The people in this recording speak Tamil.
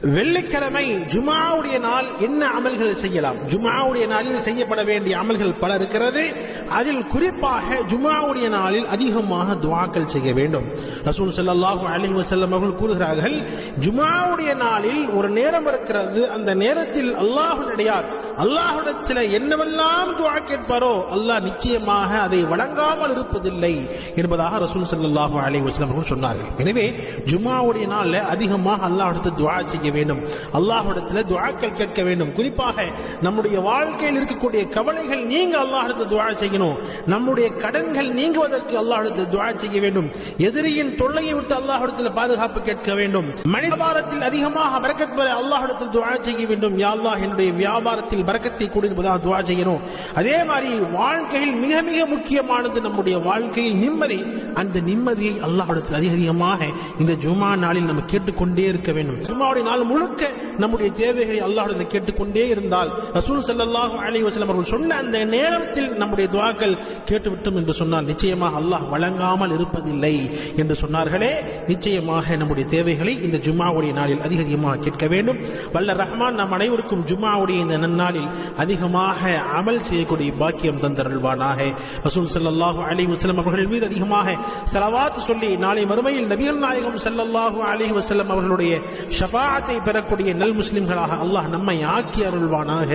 வெள்ளிக்கிழமை ஜுமாவுடைய நாள் என்ன அமல்கள் செய்யலாம்? ஜுமாவுடைய நாளில் செய்யப்பட வேண்டிய அமல்கள் பல இருக்கிறது. அதில் குறிப்பாக ஜுமாவுடைய நாளில் அதிகமாக துவாக்கள் செய்ய வேண்டும். ரசூல் ஸல்லல்லாஹு அலி வசல்லம் அவர்கள் கூறுகிறார்கள் ஜுமாவுடைய நாளில் ஒரு நேரம் இருக்கிறது. அந்த நேரத்தில் அல்லாஹுடையார் அல்லாஹுடத்தில் என்னவெல்லாம் துவா கேட்பாரோ அல்லாஹ் நிச்சயமாக அதை வழங்காமல் இருப்பதில்லை என்பதாக ரசூல் ஸல்லல்லாஹு அலி வஸல்லம் அவர்கள் சொன்னார்கள். எனவே ஜுமாவுடைய நாளில் அதிகமாக அல்லாஹ்விடத்தில் துவா செய்ய வேண்டும். அல்லாஹுடத்தில் துவாக்கள் கேட்க வேண்டும். குறிப்பாக நம்முடைய வாழ்க்கையில் இருக்கக்கூடிய கவலைகள் நீங்க அல்லாஹிடத்தில் துவா செய்ய செய்யணும். நம்முடைய கடன்கள் நீங்குவதற்கு அல்லாஹிடத்தில் துவா செய்ய வேண்டும். எதிரியின் தொல்லையை விட்டு அல்லாஹிடத்தில் பாதுகாப்பு கேட்க வேண்டும். மனித வியாபாரத்தில் அதிகமாக பரக்கத் பெற அல்லாஹிடத்தில் துவா செய்ய வேண்டும். யாழ்லா என்னுடைய வியாபாரத்தில் பரக்கத்தை கூடியிருப்பதாக துவா செய்யணும். அதே மாதிரி வாழ்க்கையில் மிக மிக முக்கியமானது நம்முடைய வாழ்க்கையில் நிம்மதி. அந்த நிம்மதியை அல்லாஹிடத்தில் அதிக அதிகமாக இந்த ஜுமா நாளில் நம்ம கேட்டுக்கொண்டே இருக்க வேண்டும். ஜுமாவுடைய நாள் முழுக்க நம்முடைய தேவைகளை அல்லாஹிடத்தில் கேட்டுக்கொண்டே இருந்தால் ரசூல் ஸல்லல்லாஹு அலி வசலம் அவர்கள் சொன்ன அந்த நேரத்தில் நம்முடைய துவா துவாக்கள் கேட்டுவிட்டோம் என்று சொன்னால் நிச்சயமாக அல்லாஹ் வழங்காமல் இருப்பதில்லை என்று சொன்னார்களே. நிச்சயமாக நம்முடைய தேவைகளை இந்த ஜும்மாவுடைய நாளில் அதிக அதிகமாக கேட்க வேண்டும். வல்ல ரஹ்மான் நம் அனைவருக்கும் ஜும்மாவுடைய இந்த நன்னாளில் அதிகமாக அமல் செய்யக்கூடிய பாக்கியம் தந்தருள்வானாக. ரசூல் ஸல்லல்லாஹு அலி வசலம் அவர்கள் மீது அதிகமாக செலவாத்து சொல்லி நாளை மறுமையில் நபிகள் நாயகம் செல்லல்லாஹு அலி வஸல்லம் அவர்களுடைய ஷபாத்தை பெறக்கூடிய நல் முஸ்லிம்களாக அல்லாஹ் நம்மை ஆக்கி அருள்வானாக.